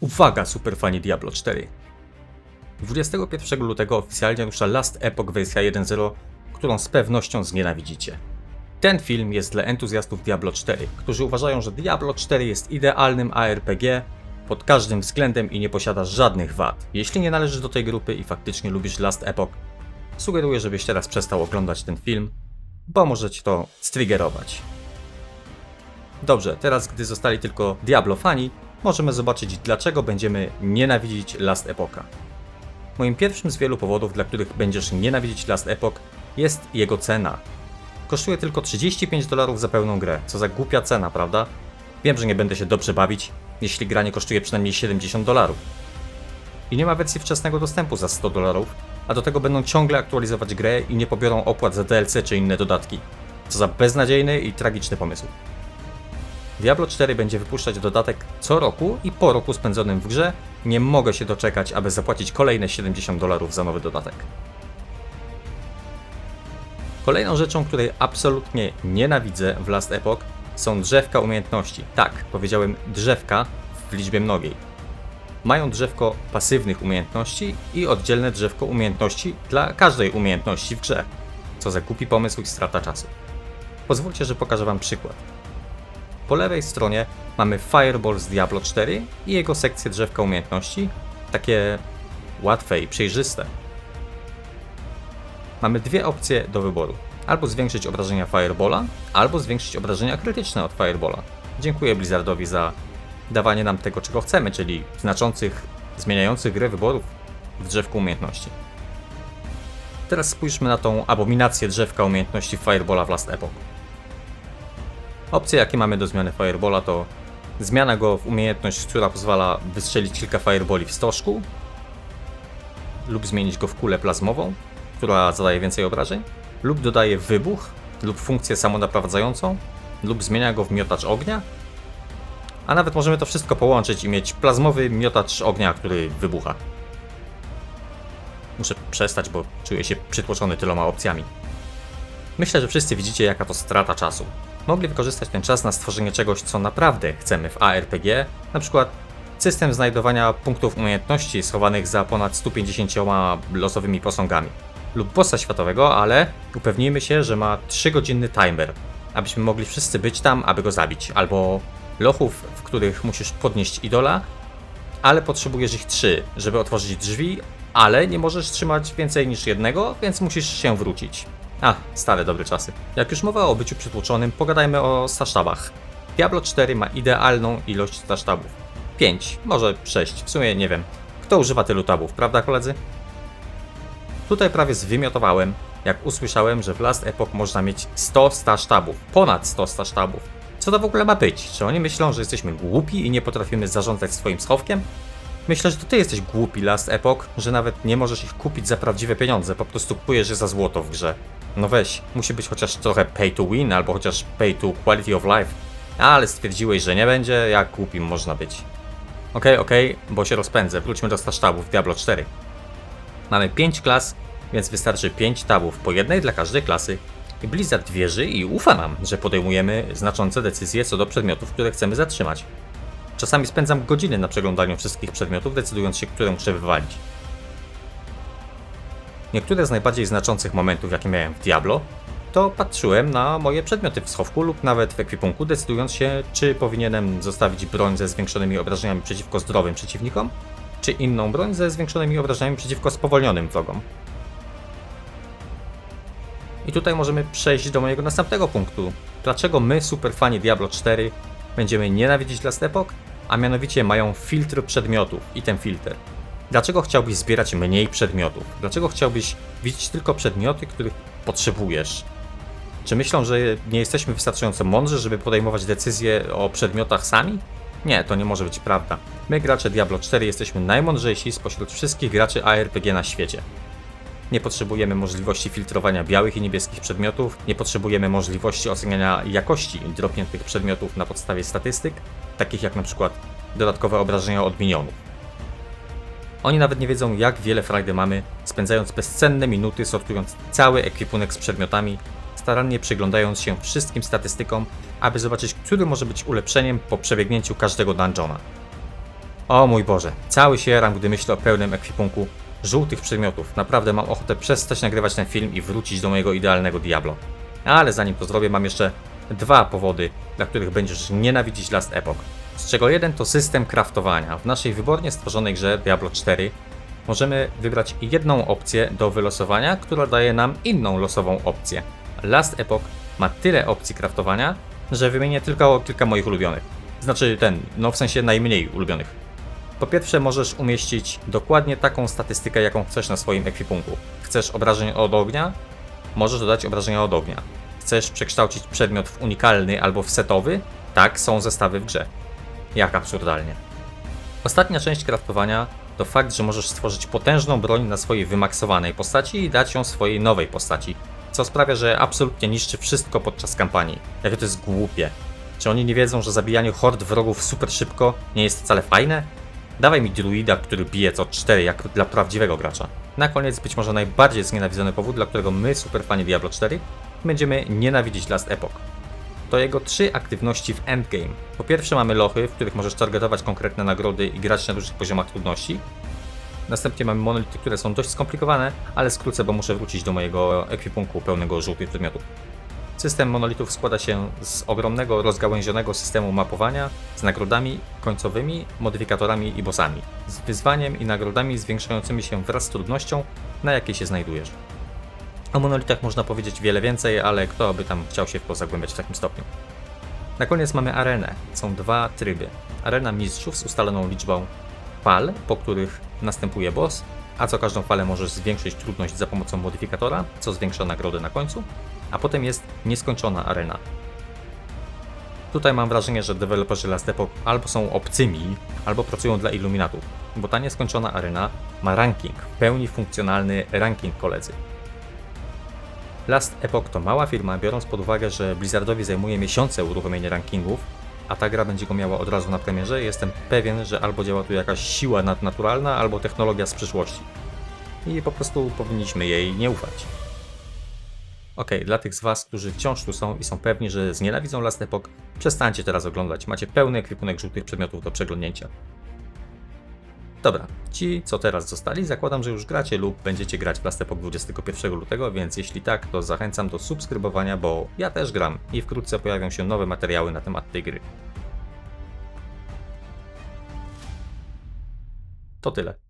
Uwaga, superfani Diablo 4! 21 lutego oficjalnie rusza Last Epoch wersja 1.0, którą z pewnością znienawidzicie. Ten film jest dla entuzjastów Diablo 4, którzy uważają, że Diablo 4 jest idealnym ARPG pod każdym względem i nie posiada żadnych wad. Jeśli nie należysz do tej grupy i faktycznie lubisz Last Epoch, sugeruję, żebyś teraz przestał oglądać ten film, bo może ci to striggerować. Dobrze, teraz gdy zostali tylko Diablo fani, możemy zobaczyć dlaczego będziemy nienawidzić Last Epocha. Moim pierwszym z wielu powodów, dla których będziesz nienawidzić Last Epoch, jest jego cena. Kosztuje tylko 35 dolarów za pełną grę, co za głupia cena, prawda? Wiem, że nie będę się dobrze bawić, jeśli gra nie kosztuje przynajmniej 70 dolarów. I nie ma wersji wczesnego dostępu za 100 dolarów, a do tego będą ciągle aktualizować grę i nie pobiorą opłat za DLC czy inne dodatki. Co za beznadziejny i tragiczny pomysł. Diablo 4 będzie wypuszczać dodatek co roku i po roku spędzonym w grze nie mogę się doczekać, aby zapłacić kolejne 70 dolarów za nowy dodatek. Kolejną rzeczą, której absolutnie nienawidzę w Last Epoch są drzewka umiejętności. Tak, powiedziałem drzewka w liczbie mnogiej. Mają drzewko pasywnych umiejętności i oddzielne drzewko umiejętności dla każdej umiejętności w grze. Co za głupi pomysł i strata czasu. Pozwólcie, że pokażę Wam przykład. Po lewej stronie mamy Fireball z Diablo 4 i jego sekcję drzewka umiejętności, takie łatwe i przejrzyste. Mamy dwie opcje do wyboru. Albo zwiększyć obrażenia Firebola, albo zwiększyć obrażenia krytyczne od Firebola. Dziękuję Blizzardowi za dawanie nam tego, czego chcemy, czyli znaczących, zmieniających grę wyborów w drzewku umiejętności. Teraz spójrzmy na tą abominację drzewka umiejętności Firebola w Last Epoch. Opcje, jakie mamy do zmiany Firebola to zmiana go w umiejętność, która pozwala wystrzelić kilka Fireboli w stożku lub zmienić go w kulę plazmową, która zadaje więcej obrażeń, lub dodaje wybuch lub funkcję samonaprowadzającą, lub zmienia go w miotacz ognia, a nawet możemy to wszystko połączyć i mieć plazmowy miotacz ognia, który wybucha. Muszę przestać, bo czuję się przytłoczony tyloma opcjami. Myślę, że wszyscy widzicie, jaka to strata czasu. Mogli wykorzystać ten czas na stworzenie czegoś, co naprawdę chcemy w ARPG, na przykład system znajdowania punktów umiejętności schowanych za ponad 150 losowymi posągami. Lub bossa światowego, ale upewnijmy się, że ma 3-godzinny timer, abyśmy mogli wszyscy być tam, aby go zabić. Albo lochów, w których musisz podnieść idola, ale potrzebujesz ich 3, żeby otworzyć drzwi, ale nie możesz trzymać więcej niż jednego, więc musisz się wrócić. A, stare dobre czasy. Jak już mowa o byciu przytłoczonym, pogadajmy o stasztabach. Diablo 4 ma idealną ilość stasztabów. 5, może 6, w sumie nie wiem. Kto używa tylu tabów, prawda koledzy? Tutaj prawie zwymiotowałem, jak usłyszałem, że w Last Epoch można mieć 100 stasztabów, ponad 100 stasztabów. Co to w ogóle ma być? Czy oni myślą, że jesteśmy głupi i nie potrafimy zarządzać swoim schowkiem? Myślę, że to ty jesteś głupi Last Epoch, że nawet nie możesz ich kupić za prawdziwe pieniądze, po prostu kupujesz je za złoto w grze. No weź, musi być chociaż trochę pay to win, albo chociaż pay to quality of life. Ale stwierdziłeś, że nie będzie, jak głupim można być. Okej, okej, bo się rozpędzę, wróćmy do stasztabów Diablo 4. Mamy 5 klas, więc wystarczy 5 tabów, po jednej dla każdej klasy. Blizzard wierzy i ufa nam, że podejmujemy znaczące decyzje co do przedmiotów, które chcemy zatrzymać. Czasami spędzam godziny na przeglądaniu wszystkich przedmiotów, decydując się, które muszę wywalić. Niektóre z najbardziej znaczących momentów, jakie miałem w Diablo, to patrzyłem na moje przedmioty w schowku lub nawet w ekwipunku, decydując się, czy powinienem zostawić broń ze zwiększonymi obrażeniami przeciwko zdrowym przeciwnikom, czy inną broń ze zwiększonymi obrażeniami przeciwko spowolnionym wrogom. I tutaj możemy przejść do mojego następnego punktu. Dlaczego my, superfani Diablo 4, będziemy nienawidzić Last Epoch, a mianowicie mają filtr przedmiotów i ten filtr. Dlaczego chciałbyś zbierać mniej przedmiotów? Dlaczego chciałbyś widzieć tylko przedmioty, których potrzebujesz? Czy myślą, że nie jesteśmy wystarczająco mądrzy, żeby podejmować decyzje o przedmiotach sami? Nie, to nie może być prawda. My, gracze Diablo 4, jesteśmy najmądrzejsi spośród wszystkich graczy ARPG na świecie. Nie potrzebujemy możliwości filtrowania białych i niebieskich przedmiotów, nie potrzebujemy możliwości oceniania jakości dropniętych przedmiotów na podstawie statystyk, takich jak na przykład dodatkowe obrażenia od minionów. Oni nawet nie wiedzą, jak wiele frajdy mamy, spędzając bezcenne minuty sortując cały ekwipunek z przedmiotami, starannie przyglądając się wszystkim statystykom, aby zobaczyć, który może być ulepszeniem po przebiegnięciu każdego dungeona. O mój Boże, cały się jaram, gdy myślę o pełnym ekwipunku żółtych przedmiotów. Naprawdę mam ochotę przestać nagrywać ten film i wrócić do mojego idealnego Diablo. Ale zanim to zrobię, mam jeszcze dwa powody, dla których będziesz nienawidzić Last Epoch. Z czego jeden to system craftowania. W naszej wybornie stworzonej grze Diablo 4 możemy wybrać jedną opcję do wylosowania, która daje nam inną losową opcję. Last Epoch ma tyle opcji craftowania, że wymienię tylko kilka moich ulubionych. Znaczy ten, no w sensie najmniej ulubionych. Po pierwsze możesz umieścić dokładnie taką statystykę, jaką chcesz na swoim ekwipunku. Chcesz obrażeń od ognia? Możesz dodać obrażenia od ognia. Chcesz przekształcić przedmiot w unikalny albo w setowy? Tak, są zestawy w grze. Jak absurdalnie. Ostatnia część craftowania to fakt, że możesz stworzyć potężną broń na swojej wymaksowanej postaci i dać ją swojej nowej postaci, co sprawia, że absolutnie niszczy wszystko podczas kampanii. Jakie to jest głupie. Czy oni nie wiedzą, że zabijanie hord wrogów super szybko nie jest wcale fajne? Dawaj mi druida, który bije co 4 jak dla prawdziwego gracza. Na koniec być może najbardziej znienawidzony powód, dla którego my, superfani Diablo 4, będziemy nienawidzić Last Epoch. To jego trzy aktywności w endgame. Po pierwsze mamy lochy, w których możesz targetować konkretne nagrody i grać na dużych poziomach trudności. Następnie mamy monolity, które są dość skomplikowane, ale skrócę, bo muszę wrócić do mojego ekwipunku pełnego żółtych przedmiotów. System monolitów składa się z ogromnego, rozgałęzionego systemu mapowania z nagrodami końcowymi, modyfikatorami i bossami, z wyzwaniem i nagrodami zwiększającymi się wraz z trudnością, na jakiej się znajdujesz. O monolitach można powiedzieć wiele więcej, ale kto by tam chciał się w to zagłębiać w takim stopniu. Na koniec mamy arenę. Są dwa tryby. Arena mistrzów z ustaloną liczbą fal, po których następuje boss, a co każdą falę możesz zwiększyć trudność za pomocą modyfikatora, co zwiększa nagrody na końcu, a potem jest nieskończona arena. Tutaj mam wrażenie, że deweloperzy Last Epoch albo są obcymi, albo pracują dla iluminatów, bo ta nieskończona arena ma ranking, w pełni funkcjonalny ranking koledzy. Last Epoch to mała firma, biorąc pod uwagę, że Blizzardowi zajmuje miesiące uruchomienie rankingów, a ta gra będzie go miała od razu na premierze, jestem pewien, że albo działa tu jakaś siła nadnaturalna, albo technologia z przyszłości. I po prostu powinniśmy jej nie ufać. Okej, dla tych z Was, którzy wciąż tu są i są pewni, że znienawidzą Last Epoch, przestańcie teraz oglądać. Macie pełny ekwipunek żółtych przedmiotów do przeglądnięcia. Dobra, ci co teraz zostali, zakładam, że już gracie lub będziecie grać w Last Epoch 21 lutego, więc jeśli tak, to zachęcam do subskrybowania, bo ja też gram i wkrótce pojawią się nowe materiały na temat tej gry. To tyle.